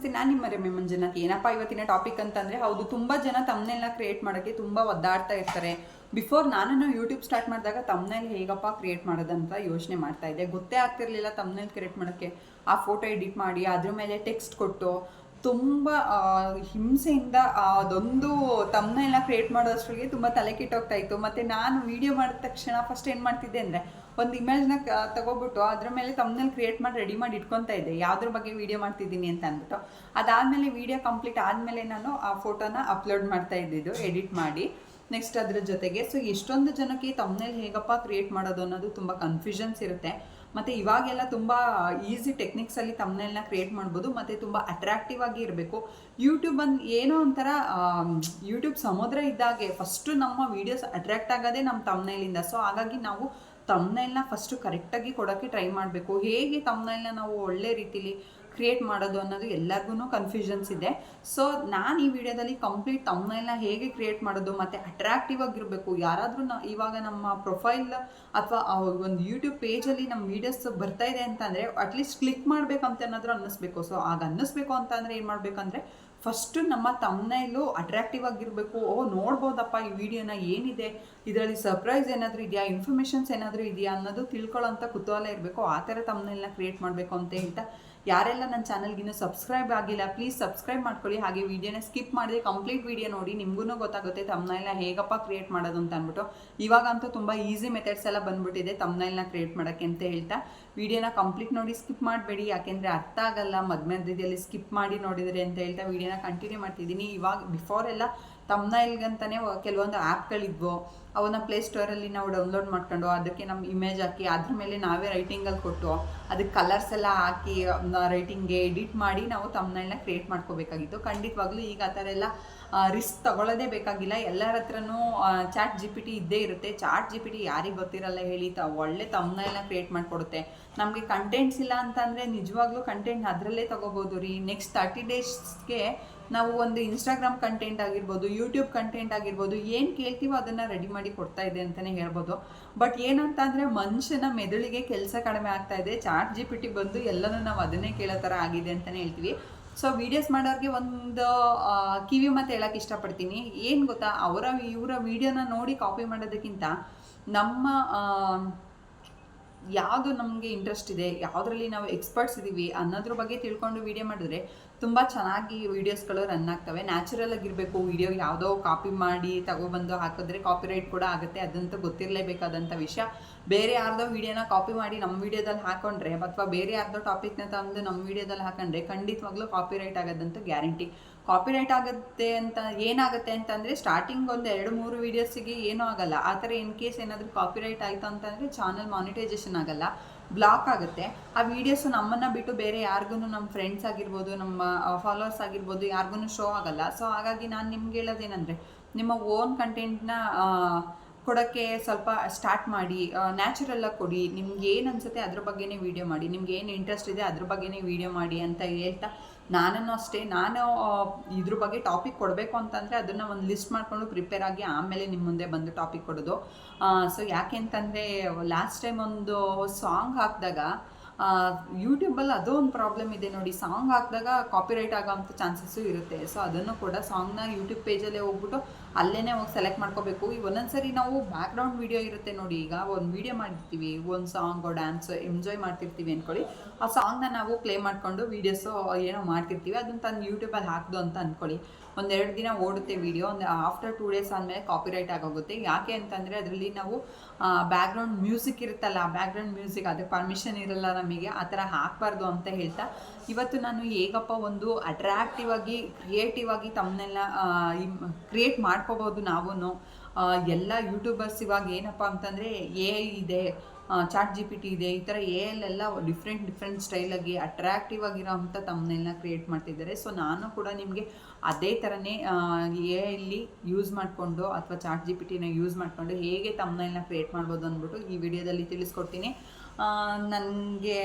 ನಮಸ್ತೆ, ನಾನು ನಿಮ್ಮ ರಮ್ಯ ಮಂಜುನಾಥ್. ಏನಪ್ಪ ಇವತ್ತಿನ ಟಾಪಿಕ್ ಅಂತಂದರೆ, ಹೌದು, ತುಂಬ ಜನ ತಮ್ಮನೆಲ್ಲ ಕ್ರಿಯೇಟ್ ಮಾಡೋಕ್ಕೆ ತುಂಬ ಒದ್ದಾಡ್ತಾ ಇರ್ತಾರೆ. ಬಿಫೋರ್ ನಾನು ಯೂಟ್ಯೂಬ್ ಸ್ಟಾರ್ಟ್ ಮಾಡಿದಾಗ ತಮ್ಮನೇಲಿ ಹೇಗಪ್ಪ ಕ್ರಿಯೇಟ್ ಮಾಡೋದಂತ ಯೋಚನೆ ಮಾಡ್ತಾ ಇದ್ದೆ. ಗೊತ್ತೇ ಆಗ್ತಿರ್ಲಿಲ್ಲ ತಮ್ಮನೇಲಿ ಕ್ರಿಯೇಟ್ ಮಾಡೋಕ್ಕೆ. ಆ ಫೋಟೋ ಎಡಿಟ್ ಮಾಡಿ, ಅದ್ರ ಮೇಲೆ ಟೆಕ್ಸ್ಟ್ ಕೊಟ್ಟು, ತುಂಬ ಹಿಂಸೆಯಿಂದ ಅದೊಂದು ತಮ್ಮನೆಲ್ಲ ಕ್ರಿಯೇಟ್ ಮಾಡೋಷ್ಟರಿಗೆ ತುಂಬ ತಲೆ ಕೆಟ್ಟೋಗ್ತಾ ಇತ್ತು. ಮತ್ತು ನಾನು ವಿಡಿಯೋ ಮಾಡಿದ ತಕ್ಷಣ ಫಸ್ಟ್ ಏನು ಮಾಡ್ತಿದ್ದೆ ಅಂದರೆ ಒಂದು ಇಮೇಜ್ನ ತಗೋಬಿಟ್ಟು ಅದ್ರ ಮೇಲೆ ತಮ್ಮನೇಲಿ ಕ್ರಿಯೇಟ್ ಮಾಡಿ ರೆಡಿ ಮಾಡಿ ಇಟ್ಕೊತಾ ಇದ್ದೆ. ಯಾವ್ದ್ರ ಬಗ್ಗೆ ವಿಡಿಯೋ ಮಾಡ್ತಿದ್ದೀನಿ ಅಂತ ಅಂದ್ಬಿಟ್ಟು. ಅದಾದಮೇಲೆ ವಿಡಿಯೋ ಕಂಪ್ಲೀಟ್ ಆದಮೇಲೆ ನಾನು ಆ ಫೋಟೋನ ಅಪ್ಲೋಡ್ ಮಾಡ್ತಾ ಇದ್ದಿದ್ದು ಎಡಿಟ್ ಮಾಡಿ. ನೆಕ್ಸ್ಟ್ ಅದ್ರ ಜೊತೆಗೆ ಸೊ ಎಷ್ಟೊಂದು ಜನಕ್ಕೆ ತಮ್ಮನೇಲಿ ಹೇಗಪ್ಪ ಕ್ರಿಯೇಟ್ ಮಾಡೋದು ಅನ್ನೋದು ತುಂಬ ಕನ್ಫ್ಯೂಷನ್ಸ್ ಇರುತ್ತೆ. ಮತ್ತು ಇವಾಗೆಲ್ಲ ತುಂಬ ಈಸಿ ಟೆಕ್ನಿಕ್ಸಲ್ಲಿ ತಮ್ಮನೇಲನ್ನ ಕ್ರಿಯೇಟ್ ಮಾಡ್ಬೋದು, ಮತ್ತು ತುಂಬ ಅಟ್ರಾಕ್ಟಿವ್ ಆಗಿ ಇರಬೇಕು. ಯೂಟ್ಯೂಬ್ ಒಂದು ಏನೋ ಒಂಥರ ಯೂಟ್ಯೂಬ್ ಸಮುದ್ರ ಇದ್ದಾಗೆ ಫಸ್ಟು ನಮ್ಮ ವೀಡಿಯೋಸ್ ಅಟ್ರಾಕ್ಟ್ ಆಗೋದೇ ನಮ್ಮ ತಮ್ಮನೇಲಿಂದ ಸೊ ಹಾಗಾಗಿ ನಾವು ತಮ್ಮನೆಲ್ನ ಫಸ್ಟು ಕರೆಕ್ಟಾಗಿ ಕೊಡೋಕ್ಕೆ ಟ್ರೈ ಮಾಡಬೇಕು. ಹೇಗೆ ತಮ್ನೈಲ್ನ ನಾವು ಒಳ್ಳೆ ರೀತಿಲಿ ಕ್ರಿಯೇಟ್ ಮಾಡೋದು ಅನ್ನೋದು ಎಲ್ಲರಿಗೂ ಕನ್ಫ್ಯೂಷನ್ಸ್ ಇದೆ. ಸೊ ನಾನು ಈ ವಿಡಿಯೋದಲ್ಲಿ ಕಂಪ್ಲೀಟ್ ತಮ್ಮನೆಲ್ಲ ಹೇಗೆ ಕ್ರಿಯೇಟ್ ಮಾಡೋದು, ಮತ್ತು ಅಟ್ರಾಕ್ಟಿವ್ ಆಗಿರಬೇಕು, ಯಾರಾದರೂ ನ, ಇವಾಗ ನಮ್ಮ ಪ್ರೊಫೈಲ್ ಅಥವಾ ಒಂದು ಯೂಟ್ಯೂಬ್ ಪೇಜಲ್ಲಿ ನಮ್ಮ ವೀಡಿಯೋಸ್ ಬರ್ತಾ ಇದೆ ಅಂತಂದರೆ ಅಟ್ಲೀಸ್ಟ್ ಕ್ಲಿಕ್ ಮಾಡಬೇಕಂತ ಏನಾದರೂ ಅನ್ನಿಸ್ಬೇಕು. ಸೊ ಆಗ ಅನ್ನಿಸ್ಬೇಕು ಅಂತಂದರೆ ಏನು ಮಾಡಬೇಕಂದ್ರೆ ಫಸ್ಟು ನಮ್ಮ ತಮ್ಮನೇಲು ಅಟ್ರಾಕ್ಟಿವ್ ಆಗಿರಬೇಕು. ಓ, ನೋಡ್ಬೋದಪ್ಪ ಈ ವಿಡಿಯೋನ, ಏನಿದೆ? ಇದರಲ್ಲಿ ಸರ್ಪ್ರೈಸ್ ಏನಾದರೂ ಇದೆಯಾ? ಇನ್ಫಾರ್ಮೇಷನ್ಸ್ ಏನಾದರೂ ಇದೆಯಾ? ಅನ್ನೋದು ತಿಳ್ಕೊಳ್ಳೋಂಥ ಕುತೂಹಲ ಇರಬೇಕು. ಆ ಥರ ತಮ್ಮನೆಲ್ಲ ಕ್ರಿಯೇಟ್ ಮಾಡಬೇಕು ಅಂತ ಹೇಳ್ತಾ ಯಾರೆಲ್ಲ ನನ್ನ ಚಾನಲ್ಗಿನ್ನೂ ಸಬ್ಸ್ಕ್ರೈಬ್ ಆಗಿಲ್ಲ ಪ್ಲೀಸ್ ಸಬ್ಸ್ಕ್ರೈಬ್ ಮಾಡ್ಕೊಳ್ಳಿ. ಹಾಗೆ ವಿಡಿಯೋನ ಸ್ಕಿಪ್ ಮಾಡಿದೆ ಕಂಪ್ಲೀಟ್ ವಿಡಿಯೋ ನೋಡಿ ನಿಮಗೂ ಗೊತ್ತಾಗುತ್ತೆ ತಮ್ಮನೆಲ್ಲ ಹೇಗಪ್ಪ ಕ್ರಿಯೇಟ್ ಮಾಡೋದು ಅಂತ ಅಂದ್ಬಿಟ್ಟು. ಇವಾಗಂತೂ ತುಂಬ ಈಸಿ ಮೆಥಡ್ಸ್ ಎಲ್ಲ ಬಂದ್ಬಿಟ್ಟಿದೆ ತಮ್ಮನೆಲ್ಲ ಕ್ರಿಯೇಟ್ ಮಾಡೋಕ್ಕೆ ಅಂತ ಹೇಳ್ತಾ. ವಿಡಿಯೋನ ಕಂಪ್ಲೀಟ್ ನೋಡಿ ಸ್ಕಿಪ್ ಮಾಡಬೇಡಿ, ಯಾಕೆಂದರೆ ಅರ್ಥ ಆಗಲ್ಲ. ಮಧ್ಯ ಮಧ್ಯದಲ್ಲಿ ಸ್ಕಿಪ್ ಮಾಡಿ ನೋಡಿದರೆ ಅಂತ ಹೇಳ್ತಾ ವಿಡಿಯೋನ ಕಂಟಿನ್ಯೂ ಮಾಡ್ತಿದ್ದೀನಿ. ಇವಾಗ ಬಿಫೋರ್ ಎಲ್ಲ ತಮ್ಮನೈಲ್ಗಂತಾನೆ ಕೆಲವೊಂದು ಆ್ಯಪ್ಗಳಿದ್ವು ಅವನ್ನ ಪ್ಲೇ ಪ್ಲೇಸ್ಟೋರಲ್ಲಿ ನಾವು ಡೌನ್ಲೋಡ್ ಮಾಡ್ಕೊಂಡು ಅದಕ್ಕೆ ನಮ್ಮ ಇಮೇಜ್ ಹಾಕಿ, ಅದ್ರ ಮೇಲೆ ನಾವೇ ರೈಟಿಂಗಲ್ಲಿ ಕೊಟ್ಟು, ಅದಕ್ಕೆ ಕಲರ್ಸ್ ಎಲ್ಲ ಹಾಕಿ ರೈಟಿಂಗ್ಗೆ ಎಡಿಟ್ ಮಾಡಿ ನಾವು ತಮ್ಮನೆಲ್ಲ ಕ್ರಿಯೇಟ್ ಮಾಡ್ಕೋಬೇಕಾಗಿತ್ತು. ಖಂಡಿತವಾಗ್ಲೂ ಈಗ ಆ ಥರ ಎಲ್ಲ ರಿಸ್ಕ್ ತಗೊಳ್ಳೋದೇ ಬೇಕಾಗಿಲ್ಲ. ಎಲ್ಲರ ಹತ್ರನೂ ಚಾಟ್ ಜಿ ಪಿ ಟಿ ಇದ್ದೇ ಇರುತ್ತೆ. ಚಾಟ್ ಜಿ ಪಿ ಟಿ ಯಾರಿಗೆ ಗೊತ್ತಿರಲ್ಲ ಹೇಳಿ, ತ, ಒಳ್ಳೆ ತಮ್ಮನೆಲ್ಲ ಕ್ರಿಯೇಟ್ ಮಾಡಿಕೊಡುತ್ತೆ. ನಮಗೆ ಕಂಟೆಂಟ್ಸ್ ಇಲ್ಲ ಅಂತಂದರೆ ನಿಜವಾಗ್ಲೂ ಕಂಟೆಂಟ್ ಅದರಲ್ಲೇ ತಗೋಬೋದು ರೀ. ನೆಕ್ಸ್ಟ್ ತರ್ಟಿ ಡೇಸ್ಗೆ ನಾವು ಒಂದು ಇನ್ಸ್ಟಾಗ್ರಾಮ್ ಕಂಟೆಂಟ್ ಆಗಿರ್ಬೋದು ಯೂಟ್ಯೂಬ್ ಕಂಟೆಂಟ್ ಆಗಿರ್ಬೋದು, ಏನು ಕೇಳ್ತೀವೋ ಅದನ್ನು ರೆಡಿ ಮಾಡಿ ಕೊಡ್ತಾ ಇದೆ ಅಂತಲೇ ಹೇಳ್ಬೋದು. ಬಟ್ ಏನಂತ ಅಂದರೆ ಮನುಷ್ಯನ ಮೆದುಳಿಗೆ ಕೆಲಸ ಕಡಿಮೆ ಆಗ್ತಾ ಇದೆ. ಚಾಟ್ ಜಿ ಪಿ ಟಿ ಬಂದು ಎಲ್ಲನೂ ನಾವು ಅದನ್ನೇ ಕೇಳೋ ಥರ ಆಗಿದೆ ಅಂತಲೇ ಹೇಳ್ತೀವಿ. ಸೊ ವೀಡಿಯೋಸ್ ಮಾಡೋರಿಗೆ ಒಂದು ಕಿವಿ ಮಾತು ಹೇಳಕ್ಕೆ ಇಷ್ಟಪಡ್ತೀನಿ. ಏನು ಗೊತ್ತಾ, ಅವರ, ಇವರ ವೀಡಿಯೋನ ನೋಡಿ ಕಾಪಿ ಮಾಡೋದಕ್ಕಿಂತ ನಮ್ಮ ಯಾವುದು ನಮಗೆ ಇಂಟ್ರೆಸ್ಟ್ ಇದೆ, ಯಾವುದರಲ್ಲಿ ನಾವು ಎಕ್ಸ್ಪರ್ಟ್ಸ್ ಇದ್ದೀವಿ ಅನ್ನೋದ್ರ ಬಗ್ಗೆ ತಿಳ್ಕೊಂಡು ವಿಡಿಯೋ ಮಾಡಿದ್ರೆ ತುಂಬ ಚೆನ್ನಾಗಿ ವೀಡಿಯೋಸ್ಗಳು ರನ್ ಆಗ್ತವೆ. ನ್ಯಾಚುರಲ್ ಆಗಿರಬೇಕು ವಿಡಿಯೋ ಯಾವುದೋ ಕಾಪಿ ಮಾಡಿ ತಗೊಬಂದು ಹಾಕಿದ್ರೆ ಕಾಪಿರೈಟ್ ಕೂಡ ಆಗುತ್ತೆ. ಅದಂತೂ ಗೊತ್ತಿರಲೇಬೇಕಾದಂಥ ವಿಷಯ. ಬೇರೆ ಯಾರ್ದೋ ವೀಡಿಯೋನ ಕಾಪಿ ಮಾಡಿ ನಮ್ಮ ವಿಡಿಯೋದಲ್ಲಿ ಹಾಕೊಂಡ್ರೆ ಅಥವಾ ಬೇರೆ ಯಾರ್ದೋ ಟಾಪಿಕ್ನ ತಂದು ನಮ್ಮ ವಿಡಿಯೋದಲ್ಲಿ ಹಾಕೊಂಡ್ರೆ ಖಂಡಿತವಾಗ್ಲೂ ಕಾಪಿರೈಟ್ ಆಗೋದಂತೂ ಗ್ಯಾರಂಟಿ ಕಾಪಿರೈಟ್ ಆಗುತ್ತೆ ಅಂತ ಏನಾಗುತ್ತೆ ಅಂತಂದರೆ ಸ್ಟಾರ್ಟಿಂಗ್ ಒಂದು ಎರಡು ಮೂರು ವೀಡಿಯೋಸಿಗೆ ಏನೂ ಆಗಲ್ಲ. ಆ ಥರ ಇನ್ ಕೇಸ್ ಏನಾದರೂ ಕಾಪಿರೈಟ್ ಆಯಿತು ಅಂತಂದರೆ ಚಾನಲ್ ಮಾನಿಟೈಸೇಷನ್ ಆಗಲ್ಲ. ಬ್ಲಾಕ್ ಆಗುತ್ತೆ. ಆ ವೀಡಿಯೋಸು ನಮ್ಮನ್ನು ಬಿಟ್ಟು ಬೇರೆ ಯಾರಿಗೂ ನಮ್ಮ ಫ್ರೆಂಡ್ಸ್ ಆಗಿರ್ಬೋದು, ನಮ್ಮ ಫಾಲೋವರ್ಸ್ ಆಗಿರ್ಬೋದು ಯಾರಿಗೂ ಶೋ ಆಗಲ್ಲ. ಸೊ ಹಾಗಾಗಿ ನಾನು ನಿಮ್ಗೆ ಹೇಳೋದೇನೆಂದರೆ, ನಿಮ್ಮ ಓನ್ ಕಂಟೆಂಟ್ನ ಕೊಡೋಕ್ಕೆ ಸ್ವಲ್ಪ ಸ್ಟಾರ್ಟ್ ಮಾಡಿ ನ್ಯಾಚುರಲ್ಲಾಗಿ ಕೊಡಿ. ನಿಮ್ಗೆ ಏನು ಅನಿಸುತ್ತೆ ಅದ್ರ ಬಗ್ಗೆನೇ ವೀಡಿಯೋ ಮಾಡಿ. ನಿಮ್ಗೆ ಏನು ಇಂಟ್ರೆಸ್ಟ್ ಇದೆ ಅದ್ರ ಬಗ್ಗೆನೇ ವೀಡಿಯೋ ಮಾಡಿ ಅಂತ ಹೇಳ್ತಾ ನಾನು ಅಷ್ಟೇ ನಾನು ಇದ್ರ ಬಗ್ಗೆ ಟಾಪಿಕ್ ಕೊಡಬೇಕು ಅಂತಂದರೆ ಅದನ್ನು ಒಂದು ಲಿಸ್ಟ್ ಮಾಡಿಕೊಂಡು ಪ್ರಿಪೇರ್ ಆಗಿ ಆಮೇಲೆ ನಿಮ್ಮ ಮುಂದೆ ಬಂದು ಟಾಪಿಕ್ ಕೊಡೋದು. ಸೊ ಯಾಕೆ ಅಂತಂದರೆ ಲಾಸ್ಟ್ ಟೈಮ್ ಒಂದು ಸಾಂಗ್ ಹಾಕಿದಾಗ ಯೂಟ್ಯೂಬಲ್ಲಿ ಅದೋ ಒಂದು ಪ್ರಾಬ್ಲಮ್ ಇದೆ ನೋಡಿ ಸಾಂಗ್ ಹಾಕಿದಾಗ ಕಾಪಿರೈಟ್ ಆಗೋವಂಥ ಚಾನ್ಸಸ್ಸು ಇರುತ್ತೆ. ಸೊ ಅದನ್ನು ಕೂಡ ಸಾಂಗ್ನ ಯೂಟ್ಯೂಬ್ ಪೇಜಲ್ಲೇ ಹೋಗ್ಬಿಟ್ಟು ಅಲ್ಲೇ ಹೋಗಿ ಸೆಲೆಕ್ಟ್ ಮಾಡ್ಕೋಬೇಕು. ಈಗ ಒಂದೊಂದ್ಸರಿ ನಾವು ಬ್ಯಾಕ್ಗ್ರೌಂಡ್ ವೀಡಿಯೋ ಇರುತ್ತೆ ನೋಡಿ, ಈಗ ಒಂದು ವೀಡಿಯೋ ಮಾಡಿರ್ತೀವಿ, ಒಂದು ಸಾಂಗು ಡ್ಯಾನ್ಸ್ ಎಂಜಾಯ್ ಮಾಡ್ತಿರ್ತೀವಿ ಅಂದ್ಕೊಳ್ಳಿ ಆ ಸಾಂಗ್ನ ನಾವು ಪ್ಲೇ ಮಾಡಿಕೊಂಡು ವೀಡಿಯೋಸು ಏನೋ ಮಾಡ್ತಿರ್ತೀವಿ, ಅದನ್ನ ತಂದು ಯೂಟ್ಯೂಬಲ್ಲಿ ಹಾಕ್ದು ಅಂತ ಅಂದ್ಕೊಳ್ಳಿ ಒಂದೆರಡು ದಿನ ಓಡುತ್ತೆ ವಿಡಿಯೋ ಒಂದು ಆಫ್ಟರ್ ಟೂ ಡೇಸ್ ಆದಮೇಲೆ ಕಾಪಿರೈಟ್ ಆಗೋಗುತ್ತೆ. ಯಾಕೆ ಅಂತಂದರೆ ಅದರಲ್ಲಿ ನಾವು ಬ್ಯಾಕ್ಗ್ರೌಂಡ್ ಮ್ಯೂಸಿಕ್ ಇರುತ್ತಲ್ಲ ಬ್ಯಾಕ್ಗ್ರೌಂಡ್ ಮ್ಯೂಸಿಕ್ ಅದಕ್ಕೆ ಪರ್ಮಿಷನ್ ಇರಲ್ಲ ನಮಗೆ, ಆ ಥರ ಹಾಕಬಾರ್ದು ಅಂತ ಹೇಳ್ತಾ. ಇವತ್ತು ನಾನು ಹೇಗಪ್ಪ ಒಂದು ಅಟ್ರಾಕ್ಟಿವ್ ಆಗಿ ಕ್ರಿಯೇಟಿವ್ ಆಗಿ ತಮ್ಮನ್ನೆಲ್ಲ ಕ್ರಿಯೇಟ್ ಮಾಡ್ಕೋಬೋದು ನಾವು ಎಲ್ಲ ಯೂಟ್ಯೂಬರ್ಸ್ ಇವಾಗ ಏನಪ್ಪ ಅಂತಂದರೆ ಎ ಇದೆ ಚಾಟ್ ಜಿ ಪಿ ಟಿ ಇದೆ ಈ ಥರ ಎ ಎಲ್ಲ ಡಿಫ್ರೆಂಟ್ ಡಿಫ್ರೆಂಟ್ ಸ್ಟೈಲಾಗಿ ಅಟ್ರಾಕ್ಟಿವ್ ಆಗಿರೋ ಅಂಥ ತಮ್ಮನೆಲ್ಲ ಕ್ರಿಯೇಟ್ ಮಾಡ್ತಿದ್ದಾರೆ. ಸೊ ನಾನು ಕೂಡ ನಿಮಗೆ ಅದೇ ಥರನೇ ಎ ಇಲ್ಲಿ ಯೂಸ್ ಮಾಡಿಕೊಂಡು ಅಥವಾ ಚಾಟ್ ಜಿ ಪಿ ಟಿನ ಯೂಸ್ ಮಾಡಿಕೊಂಡು ಹೇಗೆ ತಮ್ಮನೆಲ್ಲ ಕ್ರಿಯೇಟ್ ಮಾಡ್ಬೋದು ಅಂದ್ಬಿಟ್ಟು ಈ ವಿಡಿಯೋದಲ್ಲಿ ತಿಳಿಸ್ಕೊಡ್ತೀನಿ. ನನಗೆ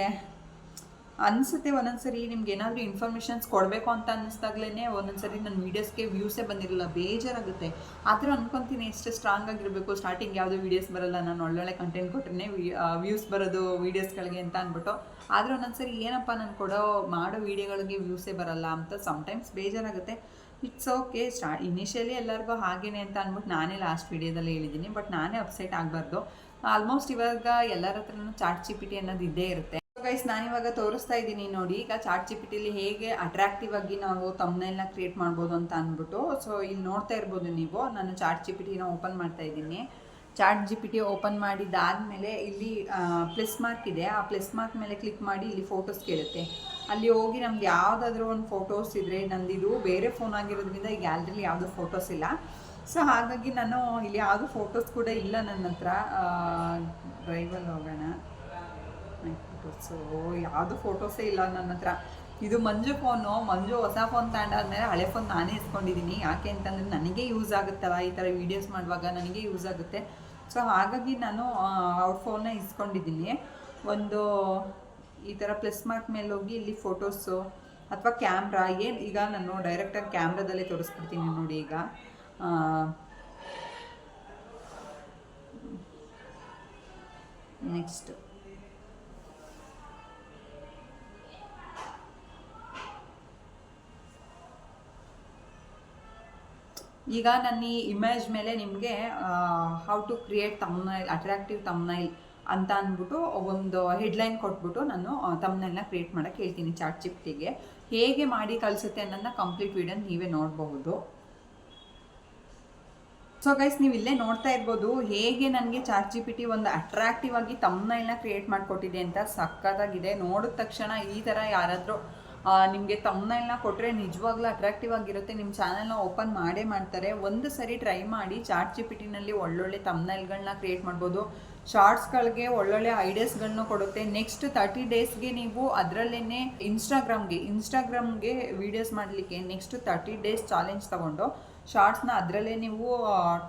ಅನಿಸುತ್ತೆ ಒಂದೊಂದ್ಸರಿ ನಿಮ್ಗೆ ಏನಾದರೂ ಇನ್ಫಾರ್ಮೇಷನ್ಸ್ ಕೊಡಬೇಕು ಅಂತ ಅನ್ನಿಸ್ದಾಗ್ಲೇ ಒಂದೊಂದ್ಸರಿ ನನ್ನ ವೀಡಿಯೋಸ್ಗೆ ವ್ಯೂಸೇ ಬಂದಿರಲ್ಲ, ಬೇಜಾರಾಗುತ್ತೆ. ಆದರೂ ಅನ್ಕೊತೀನಿ, ಎಷ್ಟು ಸ್ಟ್ರಾಂಗ್ ಆಗಿರಬೇಕು. ಸ್ಟಾರ್ಟಿಂಗ್ ಯಾವುದೋ ವೀಡಿಯೋಸ್ ಬರಲ್ಲ, ನಾನು ಒಳ್ಳೊಳ್ಳೆ ಕಂಟೆಂಟ್ ಕೊಟ್ಟರೆ ವ್ಯೂಸ್ ಬರೋದು ವೀಡಿಯೋಸ್ಗಳಿಗೆ ಅಂತ ಅಂದ್ಬಿಟ್ಟು ಆದರೂ ಒಂದೊಂದ್ಸರಿ ಏನಪ್ಪ ನಾನು ಕೊಡೋ, ಮಾಡೋ ವೀಡಿಯೋಗಳಿಗೆ ವ್ಯೂಸೇ ಬರಲ್ಲ ಅಂತ ಸಮ್ಟೈಮ್ಸ್ ಬೇಜಾರಾಗುತ್ತೆ. ಇಟ್ಸ್ ಓಕೆ ಸ್ಟಾ ಇನಿಷಿಯಲಿ ಎಲ್ಲರಿಗೂ ಹಾಗೇನೆ ಅಂತ ಅಂದ್ಬಿಟ್ಟು ನಾನೇ ಲಾಸ್ಟ್ ವೀಡಿಯೋದಲ್ಲಿ ಹೇಳಿದ್ದೀನಿ ಬಟ್ ನಾನೇ ಅಪ್ಸೆಟ್ ಆಗಬಾರ್ದು. ಆಲ್ಮೋಸ್ಟ್ ಇವಾಗ ಎಲ್ಲರ ಹತ್ರನೂ ಚಾಟ್ ಚಿಪಿಟಿ ಅನ್ನೋದು ಇದ್ದೇ ಇರುತ್ತೆ. ಗೈಸ್ ನಾನಿವಾಗ ತೋರಿಸ್ತಾ ಇದ್ದೀನಿ ನೋಡಿ. ಈಗ ಚಾಟ್ ಜಿಪಿಟಿಲಿ ಹೇಗೆ ಅಟ್ರಾಕ್ಟಿವ್ ಆಗಿ ನಾವು ತಮ್ಮನೆಲ್ಲ ಕ್ರಿಯೇಟ್ ಮಾಡ್ಬೋದು ಅಂತ ಅಂದ್ಬಿಟ್ಟು. ಸೊ ಇಲ್ಲಿ ನೋಡ್ತಾ ಇರ್ಬೋದು ನೀವು. ನಾನು ಚಾಟ್ ಜಿಪಿಟಿನ ಓಪನ್ ಮಾಡ್ತಾ ಇದ್ದೀನಿ. ಚಾಟ್ ಜಿಪಿಟಿ ಓಪನ್ ಮಾಡಿದ್ದಾದಮೇಲೆ ಇಲ್ಲಿ ಪ್ಲಸ್ ಮಾರ್ಕ್ ಇದೆ. ಆ ಪ್ಲಸ್ ಮಾರ್ಕ್ ಮೇಲೆ ಕ್ಲಿಕ್ ಮಾಡಿ ಇಲ್ಲಿ ಫೋಟೋಸ್ ಕೇಳುತ್ತೆ. ಅಲ್ಲಿ ಹೋಗಿ ನಮ್ದು ಯಾವುದಾದ್ರೂ ಒಂದು ಫೋಟೋಸ್ ಇದ್ದರೆ ನಂದಿದು ಬೇರೆ ಫೋನ್ ಆಗಿರೋದ್ರಿಂದ ಈ ಗ್ಯಾಲರಿಲಿ ಯಾವುದೂ ಫೋಟೋಸ್ ಇಲ್ಲ. ಸೊ ಹಾಗಾಗಿ ನಾನು ಇಲ್ಲಿ ಯಾವುದೂ ಫೋಟೋಸ್ ಕೂಡ ಇಲ್ಲ ನನ್ನ ಹತ್ರ. ಡ್ರೈವಲ್ಲಿ ಹೋಗೋಣ. ಫೋಟೋಸು ಯಾವುದು ಫೋಟೋಸೇ ಇಲ್ಲ ನನ್ನ ಹತ್ರ. ಇದು ಮಂಜು ಫೋನು ಮಂಜು ಹೊಸ ಫೋನ್ ತಗೊಂಡಾದ್ಮೇಲೆ ಹಳೆ ಫೋನ್ ನಾನೇ ಇಸ್ಕೊಂಡಿದ್ದೀನಿ ಯಾಕೆ ಅಂತಂದರೆ ನನಗೆ ಯೂಸ್ ಆಗುತ್ತಲ್ಲ ಈ ಥರ ವೀಡಿಯೋಸ್ ಮಾಡುವಾಗ? ನನಗೆ ಯೂಸ್ ಆಗುತ್ತೆ. ಸೊ ಹಾಗಾಗಿ ನಾನು ಅವ್ರ ಫೋನ್ನ ಇಸ್ಕೊಂಡಿದ್ದೀನಿ ಒಂದು ಈ ಥರ ಪ್ಲಸ್ ಮಾರ್ಕ್ ಮೇಲೆ ಹೋಗಿ ಇಲ್ಲಿ ಫೋಟೋಸು ಅಥವಾ ಕ್ಯಾಮ್ರಾ ಏನು, ಈಗ ನಾನು ಡೈರೆಕ್ಟಾಗಿ ಕ್ಯಾಮ್ರಾದಲ್ಲೇ ತೋರಿಸ್ಬಿಡ್ತೀನಿ ನೋಡಿ ಈಗ. ನೆಕ್ಸ್ಟ್ ಈಗ ನನ್ನ ಈ ಇಮೇಜ್ ಮೇಲೆ ನಿಮಗೆ how to create thumbnail attractive thumbnail ಅಂತ ಅಂದ್ಬಿಟ್ಟು ಒಂದು ಹೆಡ್ಲೈನ್ ಕೊಟ್ಬಿಟ್ಟು ನಾನು ತಮ್ನೈಲ್ನ ಕ್ರಿಯೇಟ್ ಮಾಡೋಕ್ಕೆ ಹೇಳ್ತೀನಿ ಚಾಟ್ ಚಿಪ್ಟಿಗೆ ಹೇಗೆ ಮಾಡಿ ಕಲಿಸುತ್ತೆ ಅನ್ನೋದನ್ನ ಕಂಪ್ಲೀಟ್ ವಿಡಿಯೋ ನೀವೇ ನೋಡಬಹುದು. ಸೊ ಗೈಸ್ ನೀವು ಇಲ್ಲೇ ನೋಡ್ತಾ ಇರ್ಬೋದು, ಹೇಗೆ ನನಗೆ ಚಾಟ್ ಜಿ ಒಂದು ಅಟ್ರಾಕ್ಟಿವ್ ಆಗಿ ತಮ್ಮನೈಲ್ನ ಕ್ರಿಯೇಟ್ ಮಾಡಿಕೊಟ್ಟಿದೆ ಅಂತ ಸಕ್ಕತ್ತಾಗಿದೆ ನೋಡಿದ ತಕ್ಷಣ ಈ ಥರ ಯಾರಾದರೂ ನಿಮಗೆ ತಮ್ಮನೆಲ್ಲ ಕೊಟ್ಟರೆ ನಿಜವಾಗ್ಲೂ ಅಟ್ರಾಕ್ಟಿವ್ ಆಗಿರುತ್ತೆ. ನಿಮ್ಮ ಚಾನಲ್ನ ಓಪನ್ ಮಾಡೇ ಮಾಡ್ತಾರೆ. ಒಂದು ಸರಿ ಟ್ರೈ ಮಾಡಿ ಚಾಟ್ ಜಿ ಪಿ ಟಿನಲ್ಲಿ ಒಳ್ಳೊಳ್ಳೆ ತಮ್ಮನೆಲ್ಗಳನ್ನ ಕ್ರಿಯೇಟ್ ಮಾಡ್ಬೋದು. ಶಾರ್ಟ್ಸ್ಗಳಿಗೆ ಒಳ್ಳೊಳ್ಳೆ ಐಡಿಯಾಸ್ಗಳನ್ನ ಕೊಡುತ್ತೆ. ನೆಕ್ಸ್ಟ್ ತರ್ಟಿ ಡೇಸ್ಗೆ ನೀವು ಅದರಲ್ಲೇ ಇನ್ಸ್ಟಾಗ್ರಾಮ್ಗೆ ಇನ್ಸ್ಟಾಗ್ರಾಮ್ಗೆ ವೀಡಿಯೋಸ್ ಮಾಡಲಿಕ್ಕೆ ನೆಕ್ಸ್ಟ್ ತರ್ಟಿ ಡೇಸ್ ಚಾಲೆಂಜ್ ತೊಗೊಂಡು ಶಾರ್ಟ್ಸ್ನ ಅದರಲ್ಲೇ ನೀವು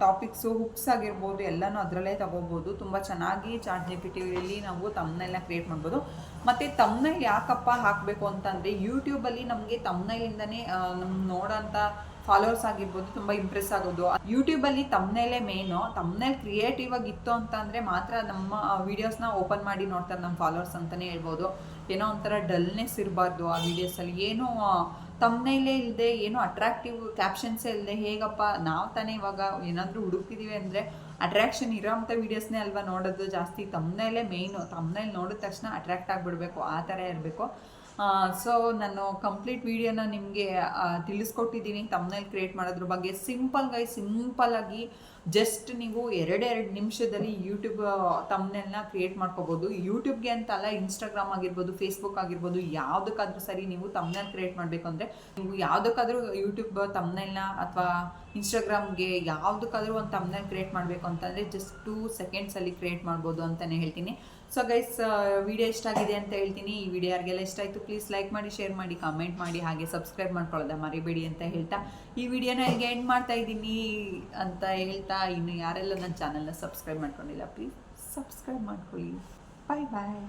ಟಾಪಿಕ್ಸು, ಹುಕ್ಸ್ ಆಗಿರ್ಬೋದು, ಎಲ್ಲನೂ ಅದರಲ್ಲೇ ತಗೋಬೋದು. ತುಂಬ ಚೆನ್ನಾಗಿ ಚಾಟ್ ಜಿ ಪಿ ನಾವು ತಮ್ಮನೆಲ್ಲ ಕ್ರಿಯೇಟ್ ಮಾಡ್ಬೋದು. ಮತ್ತು ತಮ್ಮನೇಲಿ ಯಾಕಪ್ಪ ಹಾಕಬೇಕು ಅಂತಂದರೆ ಯೂಟ್ಯೂಬಲ್ಲಿ ನಮಗೆ ತಮ್ಮನೇಲಿಂದನೇ ನಮ್ಮ ನೋಡೋಂಥ ಫಾಲೋವರ್ಸ್ ಆಗಿರ್ಬೋದು, ತುಂಬ ಇಂಪ್ರೆಸ್ ಆಗೋದು. ಯೂಟ್ಯೂಬಲ್ಲಿ ತಮ್ಮನೇಲೆ ಮೇನು ತಮ್ಮನೇಲಿ ಕ್ರಿಯೇಟಿವ್ ಆಗಿ ಇತ್ತು ಅಂತ ಅಂದರೆ ಮಾತ್ರ ನಮ್ಮ ವೀಡಿಯೋಸ್ನ ಓಪನ್ ಮಾಡಿ ನೋಡ್ತಾರೆ ನಮ್ಮ ಫಾಲೋವರ್ಸ್ ಅಂತಲೇ ಹೇಳ್ಬೋದು. ಏನೋ ಒಂಥರ ಡಲ್ನೆಸ್ ಇರಬಾರ್ದು ಆ ವೀಡಿಯೋಸಲ್ಲಿ ಏನೋ ತಮ್ಮನೇಲೇ ಇಲ್ಲದೆ ಏನೋ ಅಟ್ರಾಕ್ಟಿವ್ ಕ್ಯಾಪ್ಷನ್ಸೇ ಇಲ್ಲದೆ ಹೇಗಪ್ಪ, ನಾವು ತಾನೇ ಇವಾಗ ಏನಾದರೂ ಹುಡುಕ್ತಿದ್ದೀವಿ ಅಂದರೆ ಅಟ್ರಾಕ್ಷನ್ ಇರೋಂಥ ವೀಡಿಯೋಸ್ನೇ ಅಲ್ವಾ ನೋಡೋದು ಜಾಸ್ತಿ. ತಮ್ಮನೇಲೇ ಮೇಯ್ನು ತಮ್ಮನೇಲಿ ನೋಡಿದ ತಕ್ಷಣ ಅಟ್ರಾಕ್ಟ್ ಆಗಿಬಿಡ್ಬೇಕು, ಆ ಥರ ಇರಬೇಕು. ಸೊ ನಾನು ಕಂಪ್ಲೀಟ್ ವೀಡಿಯೋನ ನಿಮಗೆ ತಿಳಿಸ್ಕೊಟ್ಟಿದ್ದೀನಿ ತಮ್ಮನೇಲಿ ಕ್ರಿಯೇಟ್ ಮಾಡೋದ್ರ ಬಗ್ಗೆ. ಸಿಂಪಲ್ಗಾಗಿ ಸಿಂಪಲ್ಲಾಗಿ ಜಸ್ಟ್ ನೀವು ಎರಡೆರಡು ನಿಮಿಷದಲ್ಲಿ ಯೂಟ್ಯೂಬ್ ತಮ್ಮನೆಲ್ಲ ಕ್ರಿಯೇಟ್ ಮಾಡ್ಕೋಬೋದು. ಯೂಟ್ಯೂಬ್ಗೆ ಅಂತ ಅಲ್ಲ ಇನ್ಸ್ಟಾಗ್ರಾಮ್ ಆಗಿರ್ಬೋದು ಫೇಸ್ಬುಕ್ ಆಗಿರ್ಬೋದು, ಯಾವುದಕ್ಕಾದ್ರೂ ಸರಿ ನೀವು ತಮ್ಮನೇಲಿ ಕ್ರಿಯೇಟ್ ಮಾಡಬೇಕು ಅಂದರೆ ನೀವು ಯಾವುದಕ್ಕಾದ್ರೂ ಯೂಟ್ಯೂಬ್ ತಮ್ಮನೆಲ್ನ ಅಥವಾ ಇನ್ಸ್ಟಾಗ್ರಾಮ್ಗೆ ಯಾವುದಕ್ಕಾದ್ರೂ ಒಂದು ತಮ್ಮನೇಲಿ ಕ್ರಿಯೇಟ್ ಮಾಡಬೇಕು ಅಂತಂದರೆ ಜಸ್ಟ್ ಟೂ ಸೆಕೆಂಡ್ಸಲ್ಲಿ ಕ್ರಿಯೇಟ್ ಮಾಡ್ಬೋದು ಅಂತಲೇ ಹೇಳ್ತೀನಿ. ಸೊ ಗೈಸ್ ವಿಡಿಯೋ ಇಷ್ಟ ಆಗಿದೆ ಅಂತ ಹೇಳ್ತೀನಿ. ಈ ವಿಡಿಯೋ ಯಾರಿಗೆಲ್ಲ ಇಷ್ಟ ಆಯಿತು ಪ್ಲೀಸ್ ಲೈಕ್ ಮಾಡಿ ಶೇರ್ ಮಾಡಿ ಕಮೆಂಟ್ ಮಾಡಿ, ಹಾಗೆ ಸಬ್ಸ್ಕ್ರೈಬ್ ಮಾಡ್ಕೊಳ್ಳೋದ ಮರಿಬೇಡಿ ಅಂತ ಹೇಳ್ತಾ ಈ ವಿಡಿಯೋನ ಇಲ್ಲಿಗೆ ಎಂಡ್ ಮಾಡ್ತಾ ಇದ್ದೀನಿ ಅಂತ ಹೇಳ್ತಾ ಇನ್ನು ಯಾರೆಲ್ಲ ನನ್ನ ಚಾನಲ್ನ ಸಬ್ಸ್ಕ್ರೈಬ್ ಮಾಡ್ಕೊಂಡಿಲ್ಲ ಪ್ಲೀಸ್ ಸಬ್ಸ್ಕ್ರೈಬ್ ಮಾಡ್ಕೊಳ್ಳಿ. ಬಾಯ್ ಬಾಯ್